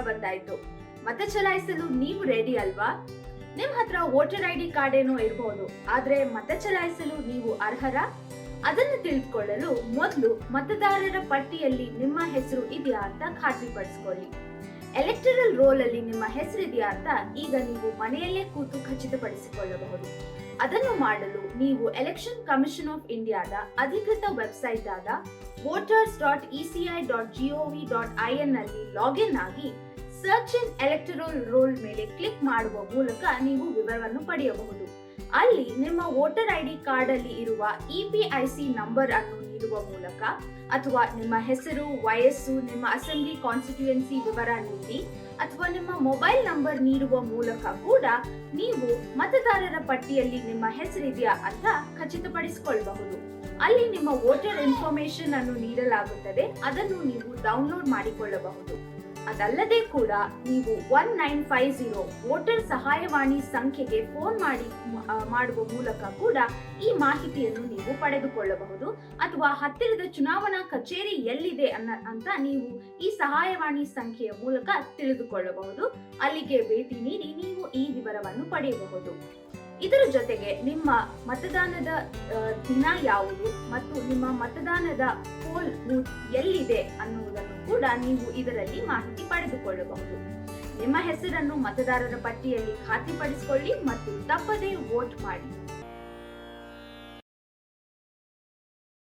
ಬಂದಾಯ್ತು. ಮತ ಚಲಾಯಿಸಲು ನೀವು ರೆಡಿ ಅಲ್ವಾ? ನಿಮ್ ಹತ್ರ ವೋಟರ್ ಐ ಡಿ ಕಾರ್ಡ್ ಏನೋ ಇರಬಹುದು ಆದ್ರೆ ಮತ ಚಲಾಯಿಸಲು ನೀವು ಅರ್ಹರ? ಅದನ್ನು ತಿಳಿದುಕೊಳ್ಳಲು ಮೊದಲು ಮತದಾರರ ಪಟ್ಟಿಯಲ್ಲಿ ನಿಮ್ಮ ಹೆಸರು ಇದೆಯಾ ಅಂತ ಖಾತ್ರಿಪಡಿಸಿಕೊಳ್ಳಿ. ಎಲೆಕ್ಟರಲ್ ರೋಲ್ ಅಲ್ಲಿ ನಿಮ್ಮ ಹೆಸರಿದೆಯಾ ಅಂತ ಈಗ ನೀವು ಮನೆಯಲ್ಲೇ ಕೂತು ಖಚಿತಪಡಿಸಿಕೊಳ್ಳಬಹುದು. ಅದನ್ನು ಮಾಡಲು ನೀವು ಎಲೆಕ್ಷನ್ ಕಮಿಷನ್ ಆಫ್ ಇಂಡಿಯಾದ ಅಧಿಕೃತ ವೆಬ್ಸೈಟ್ ಆದ voters dot ECI dot GOV dot I N ಅಲ್ಲಿ ಲಾಗಿನ್ ಆಗಿ ಸರ್ಚ್ ಇನ್ ಎಲೆಕ್ಟರಲ್ ರೋಲ್ ಮೇಲೆ ಕ್ಲಿಕ್ ಮಾಡುವ ಮೂಲಕ ನೀವು ವಿವರವನ್ನು ಪಡೆಯಬಹುದು. ಅಲ್ಲಿ ನಿಮ್ಮ ವೋಟರ್ ಐ ಡಿ ಕಾರ್ಡ್ ಅಲ್ಲಿ ಇರುವ E P I C number ಅನ್ನು ನೀಡುವ ಮೂಲಕ ಅಥವಾ ನಿಮ್ಮ ಹೆಸರು, ವಯಸ್ಸು, ನಿಮ್ಮ ಅಸೆಂಬ್ಲಿ ಕಾನ್ಸ್ಟಿಟ್ಯೂಯೆನ್ಸಿ ವಿವರ ನೀಡಿ ಅಥವಾ ನಿಮ್ಮ ಮೊಬೈಲ್ ನಂಬರ್ ನೀಡುವ ಮೂಲಕ ಕೂಡ ನೀವು ಮತದಾರರ ಪಟ್ಟಿಯಲ್ಲಿ ನಿಮ್ಮ ಹೆಸರಿದೆಯಾ ಅಂತ ಖಚಿತಪಡಿಸಿಕೊಳ್ಳಬಹುದು. ಅಲ್ಲಿ ನಿಮ್ಮ ವೋಟರ್ ಇನ್ಫಾರ್ಮೇಶನ್ ಅನ್ನು ನೀಡಲಾಗುತ್ತದೆ. ಅದನ್ನು ನೀವು ಡೌನ್ಲೋಡ್ ಮಾಡಿಕೊಳ್ಳಬಹುದು. ಅದಲ್ಲದೆ ಕೂಡ ನೀವು one nine five zero voter ಸಹಾಯವಾಣಿ ಸಂಖ್ಯೆಗೆ ಫೋನ್ ಮಾಡಿ ಮಾಡುವ ಮೂಲಕ ಕೂಡ ಈ ಮಾಹಿತಿಯನ್ನು ನೀವು ಪಡೆದುಕೊಳ್ಳಬಹುದು. ಅಥವಾ ಹತ್ತಿರದ ಚುನಾವಣಾ ಕಚೇರಿ ಎಲ್ಲಿದೆ ಅನ್ನ, ಅಂತ ನೀವು ಈ ಸಹಾಯವಾಣಿ ಸಂಖ್ಯೆಯ ಮೂಲಕ ತಿಳಿದುಕೊಳ್ಳಬಹುದು. ಅಲ್ಲಿಗೆ ಭೇಟಿ ನೀಡಿ ನೀವು ಈ ವಿವರವನ್ನು ಪಡೆಯಬಹುದು. ಇದರ ಜೊತೆಗೆ ನಿಮ್ಮ ಮತದಾನದ ದಿನ ಯಾವುದು ಮತ್ತು ನಿಮ್ಮ ಮತದಾನದ ಬೂತ್ ಎಲ್ಲಿದೆ ಅನ್ನುವುದನ್ನು ಕೂಡ ನೀವು ಇದರಲ್ಲಿ ಮಾಹಿತಿ ಪಡೆದುಕೊಳ್ಳಬಹುದು. ನಿಮ್ಮ ಹೆಸರನ್ನು ಮತದಾರರ ಪಟ್ಟಿಯಲ್ಲಿ ಖಾತ್ರಿಪಡಿಸಿಕೊಳ್ಳಿ ಮತ್ತು ತಪ್ಪದೇ ವೋಟ್ ಮಾಡಿ.